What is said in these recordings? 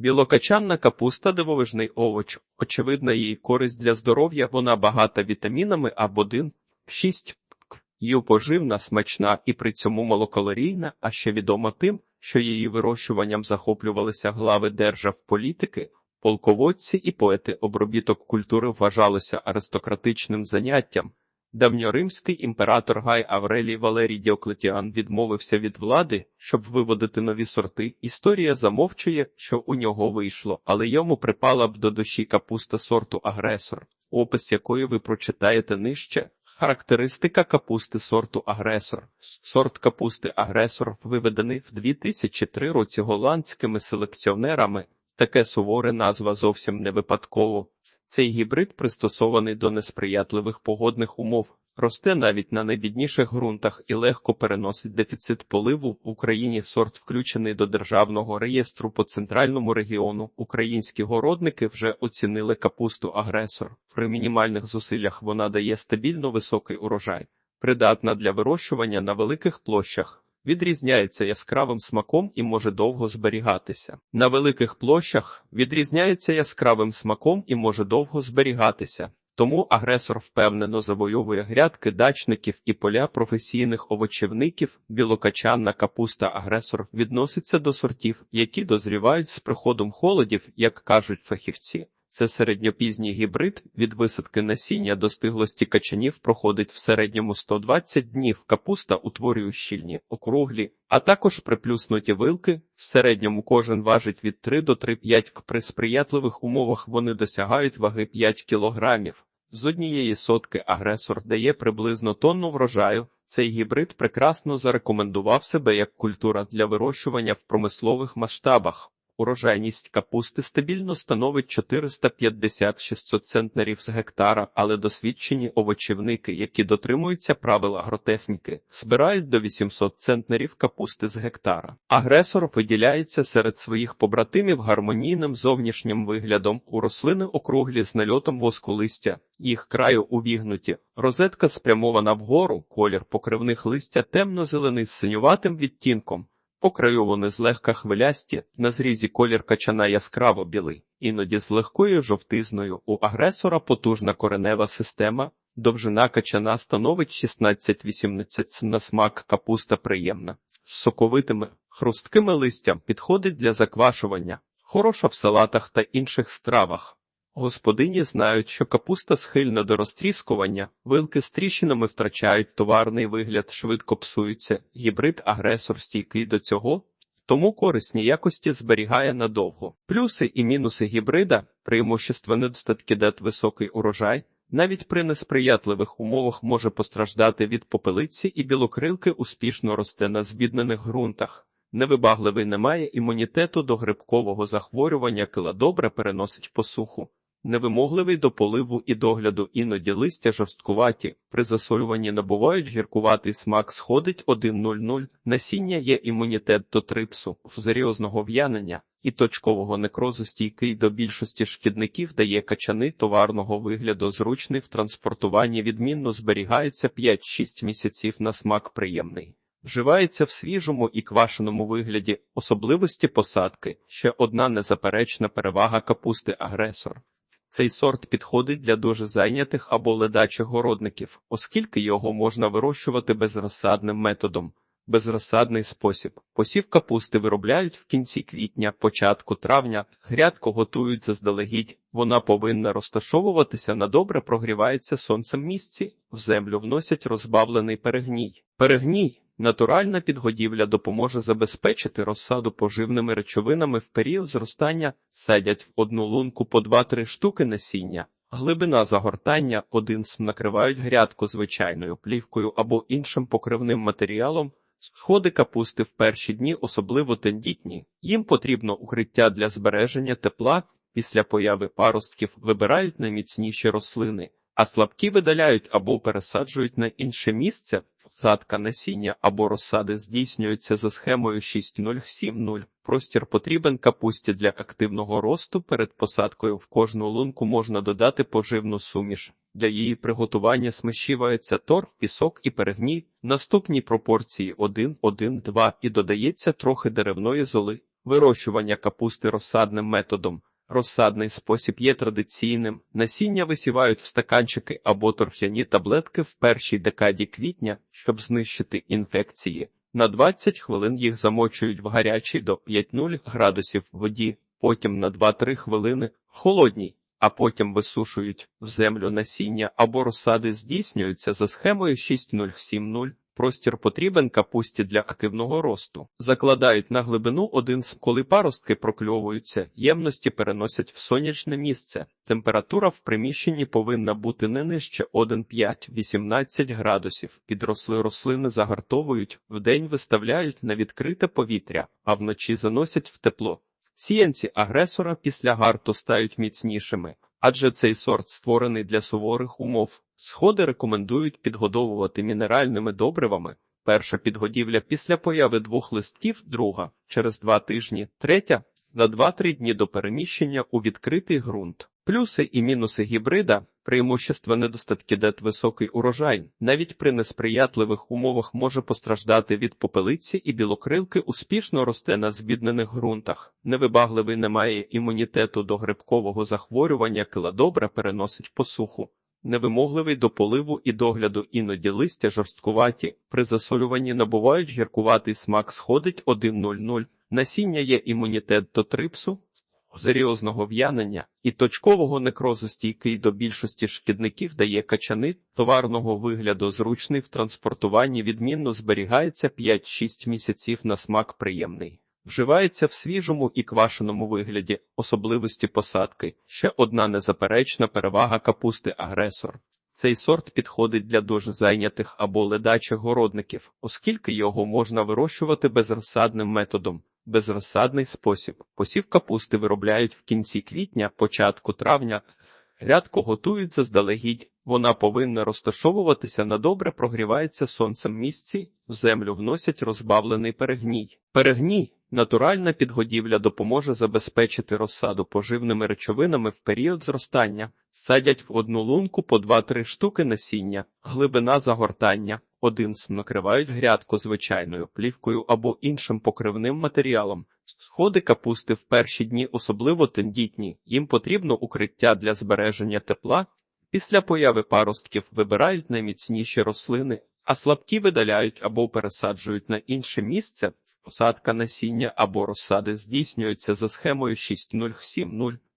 Білокачанна капуста дивовижний овоч. Очевидна її користь для здоров'я, вона багата вітамінами А1, 6, її поживна, смачна і при цьому малокалорійна, а ще відома тим, що її вирощуванням захоплювалися глави держав політики, полководці і поети. Обробіток культури вважалося аристократичним заняттям. Давньоримський імператор Гай Аврелій Валерій Діоклетіан відмовився від влади, щоб виводити нові сорти. Історія замовчує, що у нього вийшло, але йому припала б до душі капуста сорту агресор, опис якої ви прочитаєте нижче. Характеристика капусти сорту агресор. Сорт капусти агресор виведений в 2003 році голландськими селекціонерами. Таке суворе назва зовсім не випадково. Цей гібрид пристосований до несприятливих погодних умов, росте навіть на найбідніших ґрунтах і легко переносить дефіцит поливу. В Україні сорт включений до державного реєстру по центральному регіону. Українські городники вже оцінили капусту агресор. При мінімальних зусиллях вона дає стабільно високий урожай, придатна для вирощування на великих площах. Відрізняється яскравим смаком і може довго зберігатися. На великих площах відрізняється яскравим смаком і може довго зберігатися. Тому агресор впевнено завойовує грядки дачників і поля професійних овочівників. Білокачанна капуста агресор відноситься до сортів, які дозрівають з приходом холодів, як кажуть фахівці. Це середньопізній гібрид від висадки насіння до стиглості качанів проходить в середньому 120 днів. Капуста утворює щільні, округлі, а також приплюснуті вилки. В середньому кожен важить від 3 до 3,5 к. При сприятливих умовах вони досягають ваги 5 кілограмів. З однієї сотки агресор дає приблизно тонну врожаю. Цей гібрид прекрасно зарекомендував себе як культура для вирощування в промислових масштабах. Урожайність капусти стабільно становить 450-600 центнерів з гектара, але досвідчені овочівники, які дотримуються правил агротехніки, збирають до 800 центнерів капусти з гектара. Агресор виділяється серед своїх побратимів гармонійним зовнішнім виглядом у рослини округлі з нальотом воску листя, їх краю увігнуті. Розетка спрямована вгору, колір покривних листя темно-зелений з синюватим відтінком. По краю вони злегка хвилясті, на зрізі колір качана яскраво білий, іноді з легкою жовтизною. У агресора потужна коренева система, довжина качана становить 16-18 на смак капуста приємна. З соковитими, хрусткими листям підходить для заквашування, хороша в салатах та інших стравах. Господині знають, що капуста схильна до розтріскування, вилки з тріщинами втрачають товарний вигляд, швидко псуються, гібрид агресор стійкий до цього, тому корисні якості зберігає надовго. Плюси і мінуси гібрида, преимущество недостатки дат високий урожай, навіть при несприятливих умовах може постраждати від попелиці і білокрилки успішно росте на збіднених ґрунтах. Невибагливий не має імунітету до грибкового захворювання, кила добре переносить посуху. Невимогливий до поливу і догляду іноді листя жорсткуваті, при засолюванні набувають гіркуватий смак сходить 1,00, насіння є імунітет до трипсу, фузаріозного в'янення. І точкового некрозу стійкий до більшості шкідників дає качани товарного вигляду. Зручний в транспортуванні відмінно зберігається 5-6 місяців на смак приємний. Вживається в свіжому і квашеному вигляді. Особливості посадки, ще одна незаперечна перевага капусти агресор. Цей сорт підходить для дуже зайнятих або ледачих городників, оскільки його можна вирощувати безрозсадним методом. Безрозсадний спосіб. Посів капусти виробляють в кінці квітня, початку травня, грядку готують заздалегідь, вона повинна розташовуватися на добре прогрівається сонцем місці, в землю вносять розбавлений перегній. Перегній Натуральна підгодівля допоможе забезпечити розсаду поживними речовинами в період зростання, садять в одну лунку по 2-3 штуки насіння. Глибина загортання один см накривають грядку звичайною плівкою або іншим покривним матеріалом. Сходи капусти в перші дні особливо тендітні. Їм потрібно укриття для збереження тепла. Після появи паростків вибирають найміцніші рослини, а слабкі видаляють або пересаджують на інше місце. Садка насіння або розсади здійснюється за схемою 6.0.7.0. Простір потрібен капусті для активного росту. Перед посадкою в кожну лунку можна додати поживну суміш. Для її приготування смещівається торф, пісок і перегній. Наступні пропорції 1, 1, 2 і додається трохи деревної золи. Вирощування капусти розсадним методом. Розсадний спосіб є традиційним. Насіння висівають в стаканчики або торфяні таблетки в першій декаді квітня, щоб знищити інфекції. На 20 хвилин їх замочують в гарячій до 5-0 градусів воді, потім на 2-3 хвилини холодній, а потім висушують в землю насіння або розсади здійснюються за схемою 6070. Простір потрібен капусті для активного росту. Закладають на глибину один с- коли паростки прокльовуються, ємності переносять в сонячне місце. Температура в приміщенні повинна бути не нижче 1,5-18 градусів. Підросли рослини загартовують, вдень виставляють на відкрите повітря, а вночі заносять в тепло. Сіянці агресора після гарту стають міцнішими, адже цей сорт створений для суворих умов. Сходи рекомендують підгодовувати мінеральними добривами. Перша підгодівля після появи двох листків, друга через два тижні, третя за 2-3 дні до переміщення у відкритий ґрунт. Плюси і мінуси гібрида, преимущество недостатки дет високий урожай, навіть при несприятливих умовах може постраждати від попелиці і білокрилки успішно росте на збіднених ґрунтах. Невибагливий не має імунітету до грибкового захворювання, кила добре переносить посуху. Невимогливий до поливу і догляду іноді листя жорсткуваті, при засолюванні набувають гіркуватий смак сходить 1,00. Насіння є імунітет до трипсу, серйозного в'янення і точкового некрозу стійкий до більшості шкідників дає качани товарного вигляду зручний в транспортуванні відмінно зберігається 5-6 місяців на смак приємний. Вживається в свіжому і квашеному вигляді особливості посадки. Ще одна незаперечна перевага капусти агресор. Цей сорт підходить для дуже зайнятих або ледачих городників, оскільки його можна вирощувати безрозсадним методом. Безрозсадний спосіб. Посів капусти виробляють в кінці квітня, початку травня. Грядку готують заздалегідь. Вона повинна розташовуватися на добре прогрівається сонцем місці, в землю вносять розбавлений перегній. Перегній натуральна підгодівля допоможе забезпечити розсаду поживними речовинами в період зростання. Садять в одну лунку по 2-3 штуки насіння, глибина загортання. Один см накривають грядку звичайною плівкою або іншим покривним матеріалом. Сходи капусти в перші дні особливо тендітні, їм потрібно укриття для збереження тепла. Після появи паростків вибирають найміцніші рослини, а слабкі видаляють або пересаджують на інше місце. Посадка насіння або розсади здійснюється за схемою 6070.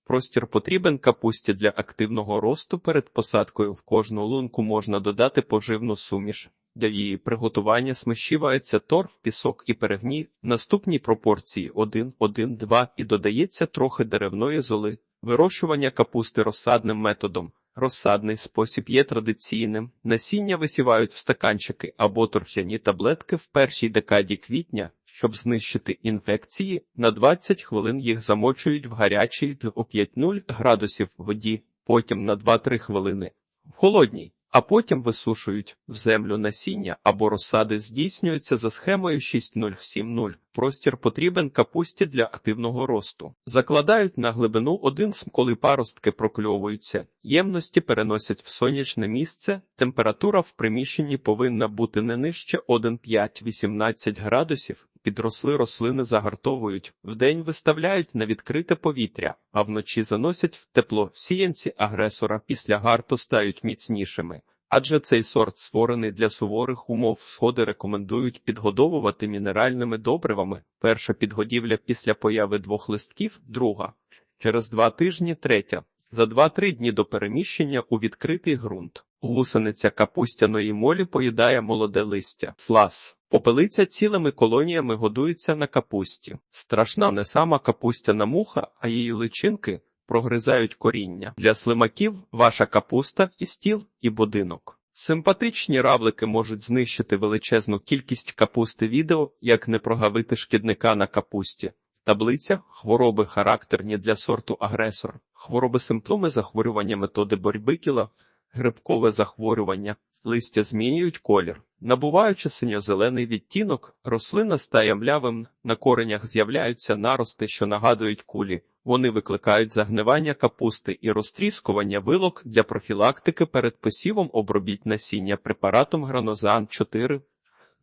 Простір потрібен капусті для активного росту. Перед посадкою в кожну лунку можна додати поживну суміш. Для її приготування смещівається торф, пісок і перегній в наступній пропорції 1-1-2 і додається трохи деревної золи. Вирощування капусти розсадним методом. Розсадний спосіб є традиційним. Насіння висівають в стаканчики або торфяні таблетки в першій декаді квітня. Щоб знищити інфекції, на 20 хвилин їх замочують в гарячій до 5-0 градусів воді, потім на 2-3 хвилини в холодній, а потім висушують в землю насіння або розсади здійснюються за схемою 6070. Простір потрібен капусті для активного росту. Закладають на глибину один см, коли паростки прокльовуються. Ємності переносять в сонячне місце. Температура в приміщенні повинна бути не нижче 1,5-18 градусів. Підросли рослини загартовують, вдень виставляють на відкрите повітря, а вночі заносять в тепло. Сіянці агресора після гарту стають міцнішими. Адже цей сорт створений для суворих умов, сходи рекомендують підгодовувати мінеральними добривами. Перша підгодівля після появи двох листків, друга. Через два тижні третя. За 2-3 дні до переміщення у відкритий ґрунт. Гусениця капустяної молі поїдає молоде листя. Флас. Попелиця цілими колоніями годується на капусті. Страшна не сама капустяна муха, а її личинки прогризають коріння. Для слимаків ваша капуста і стіл, і будинок. Симпатичні равлики можуть знищити величезну кількість капусти відео, як не прогавити шкідника на капусті. Таблиця хвороби характерні для сорту агресор, хвороби симптоми захворювання методи боротьби кіла, грибкове захворювання, листя змінюють колір, набуваючи синьо-зелений відтінок, рослина стає млявим, на коренях з'являються нарости, що нагадують кулі. Вони викликають загнивання капусти і розтріскування вилок для профілактики перед посівом обробіть насіння препаратом гранозан 4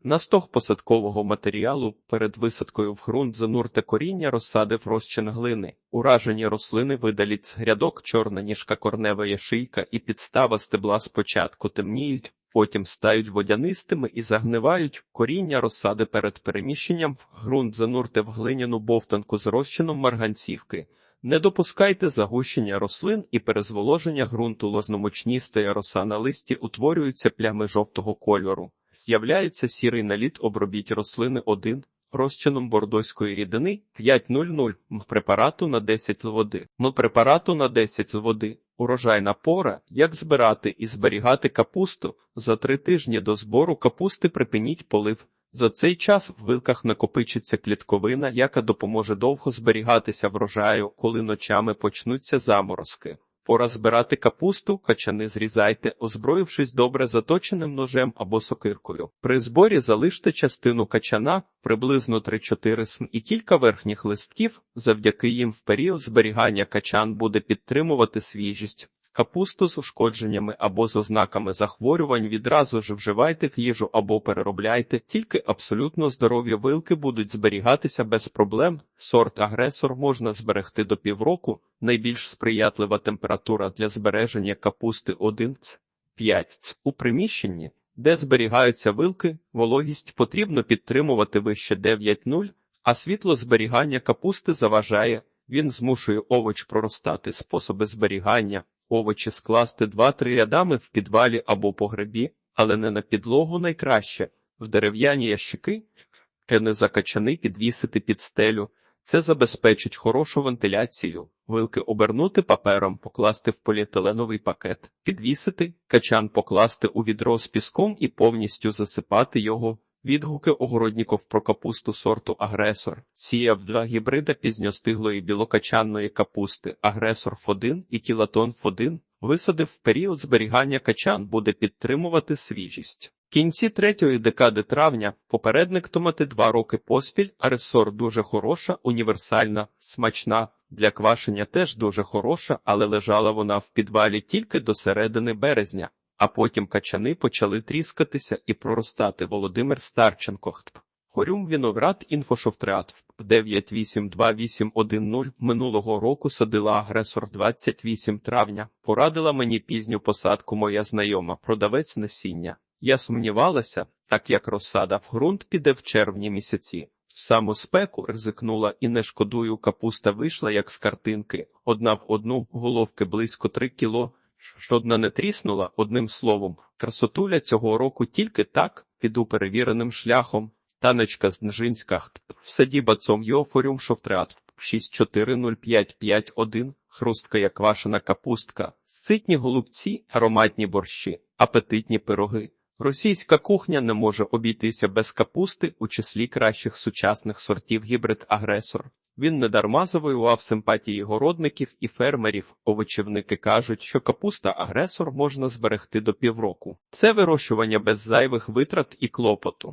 На стог посадкового матеріалу перед висадкою в ґрунт занурте коріння розсади в розчин глини. Уражені рослини видаліть з грядок чорна ніжка корнева яшийка і підстава стебла спочатку темніють, потім стають водянистими і загнивають. Коріння розсади перед переміщенням в ґрунт занурте в глиняну бовтанку з розчином марганцівки. Не допускайте загущення рослин і перезволоження ґрунту лозномочністої роса на листі утворюються плями жовтого кольору. З'являється сірий наліт обробіть рослини 1 розчином бордоської рідини 5.00 м препарату на 10 л води. М препарату на 10 л води. Урожайна пора, як збирати і зберігати капусту. За три тижні до збору капусти припиніть полив. За цей час в вилках накопичиться клітковина, яка допоможе довго зберігатися врожаю, коли ночами почнуться заморозки. Пора збирати капусту, качани зрізайте, озброївшись добре заточеним ножем або сокиркою. При зборі залиште частину качана, приблизно 3-4 см і кілька верхніх листків, завдяки їм в період зберігання качан буде підтримувати свіжість. Капусту з ушкодженнями або з ознаками захворювань відразу ж вживайте в їжу або переробляйте, тільки абсолютно здорові вилки будуть зберігатися без проблем. Сорт агресор можна зберегти до півроку. Найбільш сприятлива температура для збереження капусти 1 ц 5 у приміщенні, де зберігаються вилки, вологість потрібно підтримувати вище 9,0, а світло зберігання капусти заважає. Він змушує овоч проростати способи зберігання, овочі скласти 2-3 рядами в підвалі або погребі, але не на підлогу найкраще, в дерев'яні ящики, не закачани підвісити під стелю. Це забезпечить хорошу вентиляцію, вилки обернути папером, покласти в поліетиленовий пакет, підвісити, качан покласти у відро з піском і повністю засипати його. Відгуки огородніков про капусту сорту агресор. Сіяв два гібрида пізньостиглої білокачанної капусти Агресор Ф1 і Кілатон Ф1. Висадив в період зберігання качан буде підтримувати свіжість. В кінці третьої декади травня попередник томати два роки поспіль. Агресор дуже хороша, універсальна, смачна. Для квашення теж дуже хороша, але лежала вона в підвалі тільки до середини березня. А потім качани почали тріскатися і проростати. Володимир Старченко. Хорюм Віноград Інфошофтреат 982810 минулого року садила агресор 28 травня. Порадила мені пізню посадку моя знайома, продавець насіння. Я сумнівалася, так як розсада в ґрунт піде в червні місяці. Саму спеку ризикнула і не шкодую, капуста вийшла як з картинки, одна в одну, головки близько 3 кіло. Жодна не тріснула одним словом. Красотуля цього року тільки так, піду перевіреним шляхом. Танечка з Нжинська в саді бацом Йофоріум Шофтреат 640551, хрустка як квашена капустка, ситні голубці, ароматні борщі, апетитні пироги. Російська кухня не може обійтися без капусти у числі кращих сучасних сортів гібрид-агресор. Він недарма завоював симпатії городників і фермерів. Овочівники кажуть, що капуста агресор можна зберегти до півроку. Це вирощування без зайвих витрат і клопоту.